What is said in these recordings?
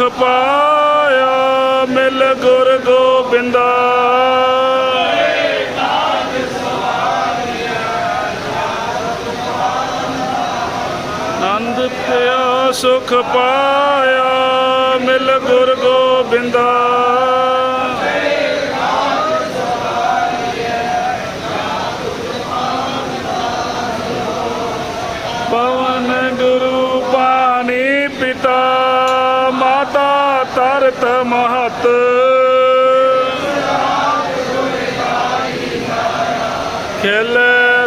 ਸੁਖ ਪਾਇਆ ਮਿਲ ਗੁਰ ਗੋਬਿੰਦਾ। ਆਨੰਦ ਪਿਆ ਸੁਖ ਪਾਇਆ ਮਿਲ ਗੁਰ ਗੋਬਿੰਦਾ।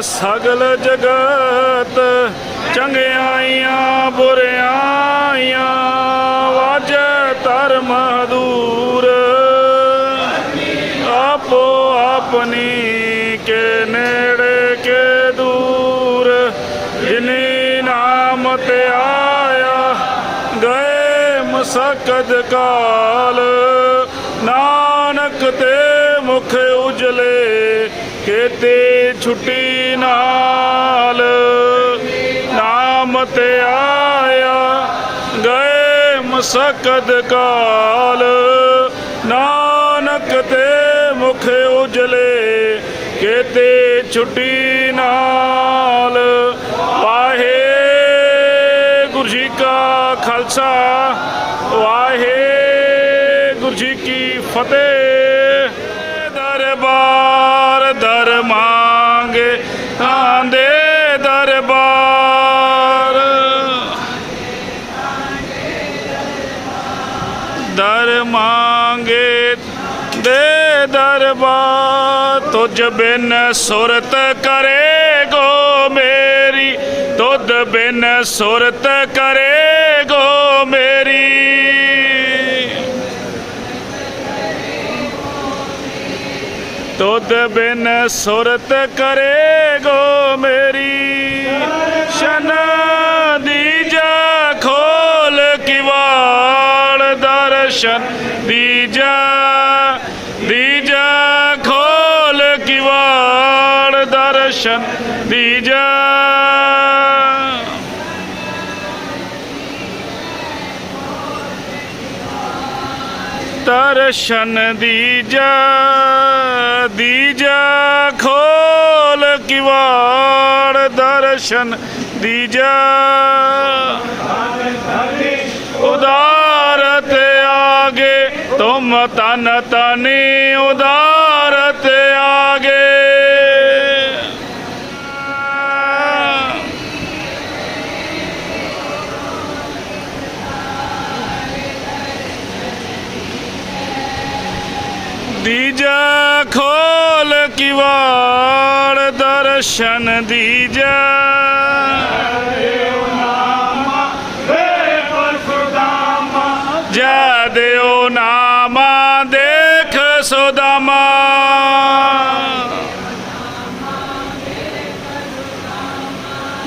ਸਗਲ ਜਗਤ, ਚੰਗਿਆਈਆਂ, ਬੁਰਿਆਈਆਂ, ਵਾਜੈ ਧਰਮ ਦੂਰ। ਆਪੋ ਆਪਣੀ ਕੇ ਨੇੜੇ ਕੇ ਦੂਰ। ਜਿਨੀ ਨਾਮ ਤੇ ਆਇਆ, ਗਏ ਮਸਕਦ ਕਾਲ। ਨਾਨਕ ਤੇ ਮੁਖ ਉਜਲੇ ਕੇਤੇ ਛੁੱਟੀ ਨਾਲ ਨਾਮ ਤੇ ਆਇਆ, ਗਏ ਮਸਕਦ ਕਾਲ। ਨਾਨਕ ਤੇ ਮੁਖ ਉਜਲੇ ਕੇਤੇ ਛੁੱਟੀ ਨਾਲ। ਵਾਹੇ ਗੁਰੂ ਜੀ ਕਾ ਖਾਲਸਾ, ਵਾਹੇ ਗੁਰੂ ਜੀ ਕੀ ਫਤਿਹ। ਦੇ ਦਰਬਾਰ, ਤੁਝ ਬਿਨ ਸੁਰਤ ਕਰੇ ਗੋ ਮੇਰੀ। ਤੁਧ ਬਿਨ ਸੁਰਤ ਕਰੇ ਗੋ ਮੇਰੀ। ਤੁਧ ਬਿਨ ਸੁਰਤ ਕਰੇ ਗੋ ਮੇਰੀ। ਸ਼ਨਾ ਦੀ ਜਾ ਖੋਲ, ਕਿਵਾੜ ਦਰਸ਼ਨ ਦਰਸ਼ਨ ਦੀਜਾ ਦੀਜਾ ਖੋਲ ਕਿਵਾੜ ਦਰਸ਼ਨ ਦੀਜਾ। ਉਦਾਰਤ ਆਗੇ ਤੁਮ ਤਨ ਤਨੀ ਉਦਾਰਤ ਦੀਜਾ ਖੋਲ ਕਿਵਾੜ ਦਰਸ਼ਨ ਦੀਜਾ। ਜੈ ਦਿਓ ਨਾਮਾ, ਦੇਖ ਸੁਦਾਮਾ।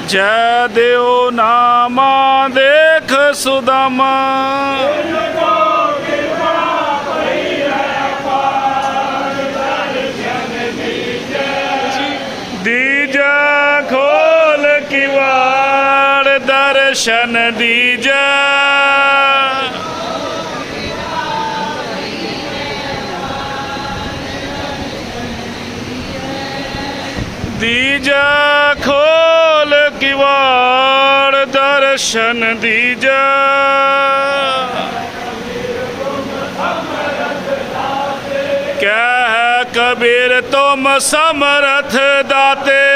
ਜੈ ਦਿਓ ਨਾਮਾ, ਦੇਖ ਸੁਦਾਮਾ। ਦਰਸ਼ਨ ਦੀਜਾ ਦੀਜਾ ਖੋਲ ਕਿਵਾੜ ਦਰਸ਼ਨ ਦੀਜਾ ਕਹਿ ਕਬੀਰ ਤੁਮ ਸਮਰਥ ਦਾਤੇ।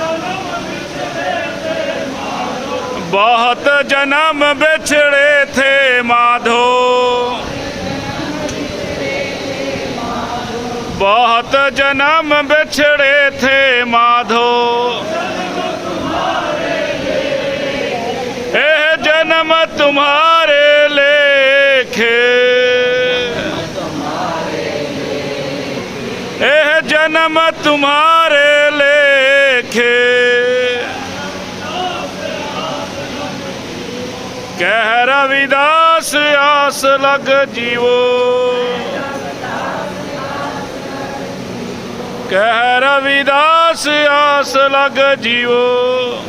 बहुत जन्म बिछड़े थे माधो। बहुत जन्म बिछड़े थे माधो। एह जन्म तुम्हारे लेखे। ए जन्म तुम्हारे लेखे। ਕਹਿ ਰਵਿਦਾਸ ਆਸ ਲਗ ਜੀਵੋ। ਕਹਿ ਰਵਿਦਾਸ ਆਸ ਲਗ ਜੀਵੋ।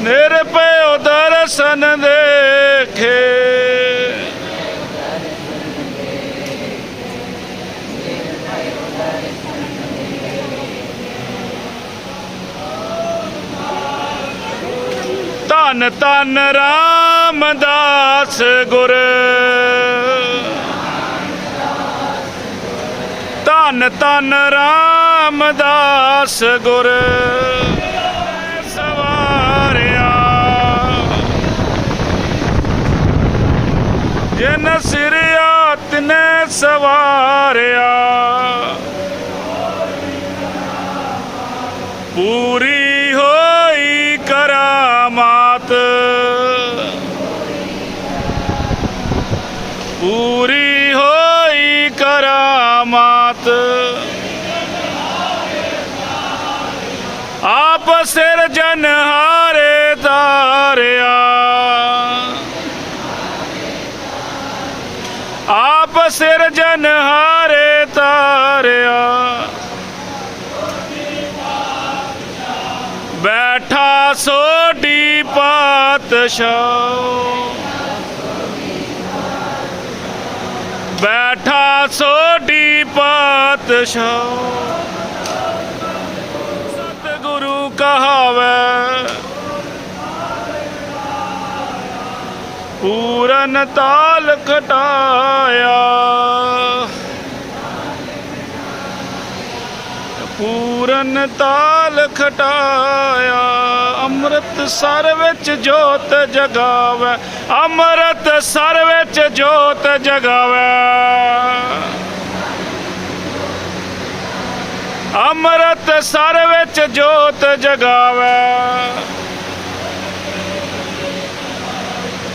ਨਿਰਭਉ ਦਰਸ਼ਨ ਦੇਖੇ। ਧੰਨ ਧੰਨ ਰਾਮਦਾਸ ਗੁਰ। ਧੰਨ ਧੰਨ ਰਾਮਦਾਸ ਗੁਰ। ਸਵਾਰਿਆ। ਜਨ ਸਿਰਿਆ ਨੇ ਸਵਾਰਿਆ। ਪੂਰੀ ਪੂਰੀ ਹੋਈ ਕਰਾਮਾਤ। ਆਪ ਸਿਰ ਜਨ ਹਾਰੇ ਤਾਰਿਆ। ਆਪ ਸਿਰ ਜਨ ਹਾਰੇ ਤਾਰਿਆ। ਬੈਠਾ ਸੋਢੀ ਪਾਤਸ਼ਾਹ। ਬੈਠਾ ਸੋਢੀ ਪਾਤਸ਼ਾਹ। ਸਤਿਗੁਰੂ ਕਹਾਵੇ, ਪੂਰਨ ਤਾਲ ਖਟਾਇਆ। ਪੂਰਨ ਤਾਲ ਖਟਾਇਆ ਅੰਮ੍ਰਿਤ ਸਰ ਵਿੱਚ ਜੋਤ ਜਗਾਵੇ। ਅੰਮ੍ਰਿਤ ਸਰ ਵਿੱਚ ਜੋਤ ਜਗਾਵੇ। ਅੰਮ੍ਰਿਤ ਸਰ ਵਿੱਚ ਜੋਤ ਜਗਾਵੇ।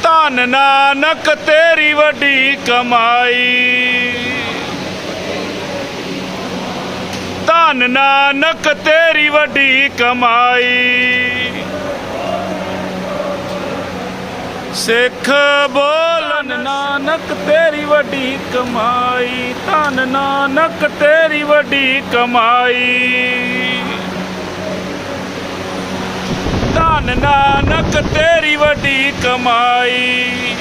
ਧੰਨ ਨਾਨਕ ਤੇਰੀ ਵੱਡੀ ਕਮਾਈ। ਧੰਨ ਨਾਨਕ ਤੇਰੀ ਵੱਡੀ ਕਮਾਈ। ਸਿੱਖ ਬੋਲਨ ਨਾਨਕ, ਤੇਰੀ ਵੱਡੀ ਕਮਾਈ। ਧੰਨ ਨਾਨਕ, ਤੇਰੀ ਵੱਡੀ ਕਮਾਈ। ਧਨ ਨਾਨਕ, ਤੇਰੀ ਵੱਡੀ ਕਮਾਈ।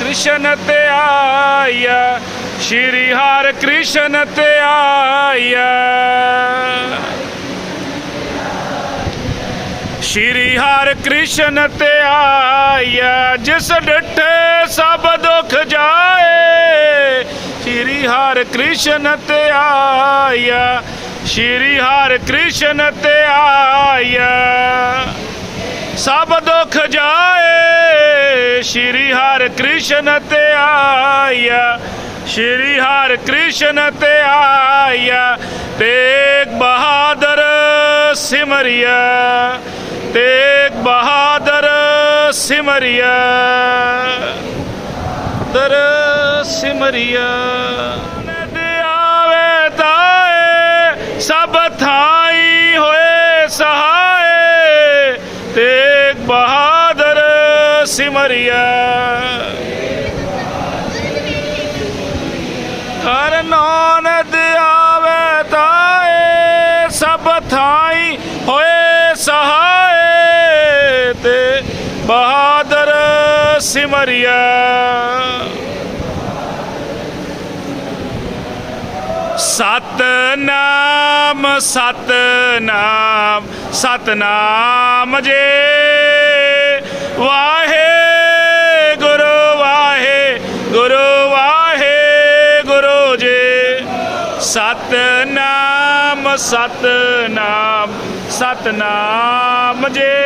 ਕ੍ਰਿਸ਼ਨ ਤੇ ਆਇਆ ਸ਼੍ਰੀ ਹਰਿ ਕ੍ਰਿਸ਼ਨ ਤੇ ਆਇਆ ਸ਼੍ਰੀ ਹਰਿ ਕ੍ਰਿਸ਼ਨ ਤੇ ਆਇਆ ਜਿਸ ਡਿਠੇ ਸਭ ਦੁੱਖ ਜਾਏ। ਸ਼੍ਰੀ ਹਰਿ ਕ੍ਰਿਸ਼ਨ ਤੇ ਆਇਆ ਸ਼੍ਰੀ ਹਰਿ ਕ੍ਰਿਸ਼ਨ ਤੇ ਆਇਆ ਸਭ ਦੁੱਖ ਜਾਏ, ਸ਼੍ਰੀ ਹਰਿ ਕ੍ਰਿਸ਼ਨ ਤੇ ਆਇਆ ਸ਼੍ਰੀ ਹਰਿ ਕ੍ਰਿਸ਼ਨ ਤੇ ਆਇਆ ਤੇਗ ਬਹਾਦਰ ਸਿਮਰਿਆ ਤੇਗ ਬਹਾਦਰ ਸਿਮਰਿਆ। ਦਰ ਸਿਮਰਿਆ। ਸਿਮਰਿਆ। ਸਤਨਾਮ ਸਤਨਾਮ ਸਤਨਾਮ ਜੇ। ਵਾਹੇ ਗੁਰੂ ਵਾਹੇ ਗੁਰੂ ਵਾਹੇ ਗੁਰੂ ਜੇ। ਸਤਨਾਮ ਸਤਨਾਮ ਸਤਨਾਮ ਜੇ।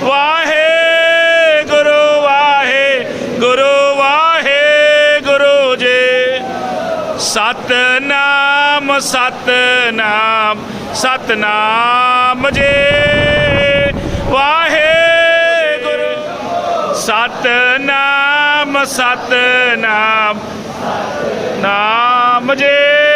ਵਾਹੇ ਸਤਨਾਮ ਸਤਨਾਮ ਸਤਨਾਮ ਜੇ। ਵਾਹਿਗੁਰੂ। ਸਤਨਾਮ ਸਤਨਾਮ ਨਾਮ ਜੇ।